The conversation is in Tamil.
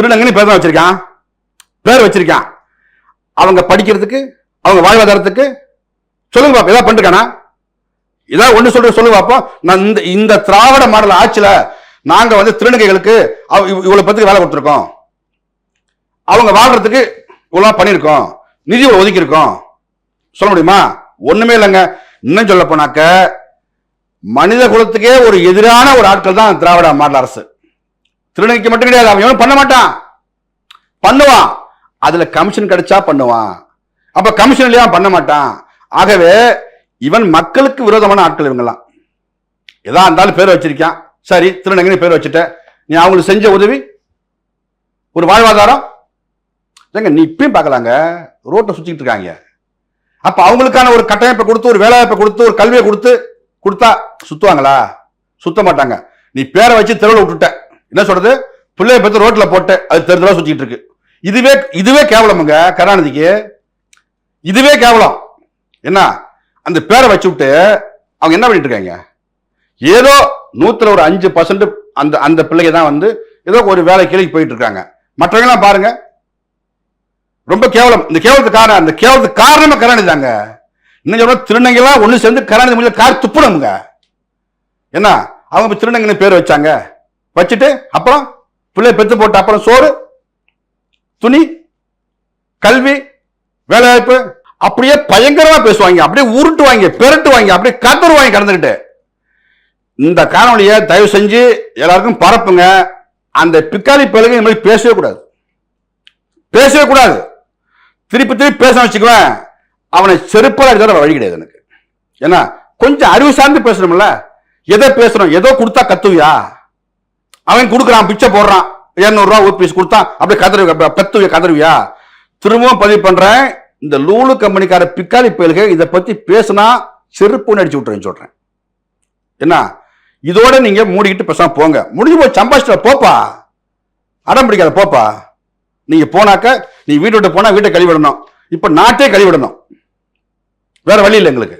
திருநங்கன்னு பேர் தான் வச்சிருக்கான். பேர் வச்சிருக்கான். அவங்க படிக்கிறதுக்கு அவங்க வாழ்வாதாரத்துக்கு சொல்லுங்க பாப்பா ஏதாவது பண்ணிருக்கானா? ஏதாவது ஒண்ணு சொல்ற சொல்லுங்க பாப்போம் நான் இந்த இந்த திராவிட மாடல் ஆட்சியில நாங்க வந்து திருநங்கைகளுக்கு அவ- இவ்- இவ்வளவு பத்துக்கு வேலை கொடுத்துருக்கோம். அவங்க வாழ்றதுக்கு இவ்வளவு பண்ணியிருக்கோம். நிதி ஒதுக்கியிருக்கோம். சொல்ல முடியுமா? ஒண்ணுமே இல்லைங்க. இன்னும் சொல்ல போனாக்க மனித குலத்துக்கே ஒரு எதிரான ஒரு ஆட்கள் தான் திராவிட மாடல் அரசு. திருநங்கைக்கு மட்டும் கிடையாது அவன் எவனும் பண்ண மாட்டான். பண்ணுவான். அதுல கமிஷன் கிடைச்சா பண்ணுவான். அப்ப கமிஷன் இல்லையா பண்ண மாட்டான். ஆகவே இவன் மக்களுக்கு விரோதமான ஆட்கள் இவங்கெல்லாம். எதா இருந்தாலும் பேர் வச்சிருக்கான். சரி திருநங்கைன்னு பேர் வச்சுட்ட. நீ அவங்களுக்கு செஞ்ச உதவி? ஒரு வாழ்வாதாரம்? ஏங்க நீ இப்பயும் பார்க்கலாங்க. ரோட்டை சுத்திட்டு இருக்காங்க. அப்ப அவங்களுக்கான ஒரு கட்டமைப்பை கொடுத்து ஒரு வேலைவாய்ப்பை கொடுத்து ஒரு கல்வியை கொடுத்து கொடுத்தா சுத்துவாங்களா? சுத்த மாட்டாங்க. நீ பேரை வச்சு தெருவில் விட்டுட்ட. என்ன சொல்றது? பிள்ளைய பத்தி ரோட்ல போட்டு அது தெரிஞ்சதா சுத்திட்டு இருக்கு. இதுவே இதுவே கேவலமுங்க கருணாநிதிக்கு. இதுவே கேவலம். என்ன? அந்த பேரை வச்சு விட்டு அவங்க என்ன பண்ணிட்டு இருக்காங்க? ஏதோ நூத்துல ஒரு அஞ்சு பர்சன்ட் அந்த அந்த பிள்ளைங்க தான் வந்து ஏதோ ஒரு வேலை கீழே போயிட்டு இருக்காங்க. மற்றவங்களாம் பாருங்க. ரொம்ப கேவலம். இந்த கேவலத்துக்கு காரணம் அந்த கேவலத்துக்கு காரணமே கருணாநிதி தாங்க. இன்னும் சொல்ல திருநங்கைலாம் ஒன்று சேர்ந்து கருணாநிதி முடியல கார் துப்புனமுங்க என்ன? அவங்க திருநங்கைன்னு பேர் வச்சாங்க. வச்சுட்டு அப்புறம் பிள்ளை பெத்து போட்ட அப்புறம் சோறு துணி கல்வி வேலைவாய்ப்பு அப்படியே பயங்கரமா பேசுவாங்க. அப்படியே உருட்டுவாங்க பெரட்டுவாங்க அப்படியே கதறுவாங்க கடந்துக்கிட்டு. இந்த காணொலியை தயவு செஞ்சு எல்லாருக்கும் பரப்புங்க. அந்த பிக்காலி பிள்ளைங்க இந்த மாதிரி பேசவே கூடாது. பேசவே கூடாது. திருப்பி திருப்பி பேச வச்சுக்குவேன். அவனை செருப்பாக அடித்தால வழி கிடையாது எனக்கு. ஏன்னா கொஞ்சம் அறிவு சார்ந்து பேசணும்ல. எதை பேசுறோம்? ஏதோ கொடுத்தா கத்துவியா? அவன் கொடுக்குறான் பிச்சை போடுறான் இரநூறுவா ஒரு பீஸ் கொடுத்தா அப்படியே கதறு பெத்துவியா கதறுவியா? திரும்பவும் பதிவு பண்ணுறேன் இந்த லூலு கம்பெனிக்கார பிக்காலி பயல்கள் இதை பற்றி பேசினா செருப்பு அடிச்சு விட்டுறேன்னு சொல்கிறேன் என்ன? இதோட நீங்கள் மூடிக்கிட்டு பேசாம போங்க. முடிஞ்சு போய் சம்பாதிச்சிட்ட போப்பா. அடம் பிடிக்காத போப்பா. நீங்கள் போனாக்க நீ வீட்டு விட்டு போனால் வீட்டை கழுவிடணும் இப்போ நாட்டே கழுவிடணும் வேற வழி இல்லை எங்களுக்கு.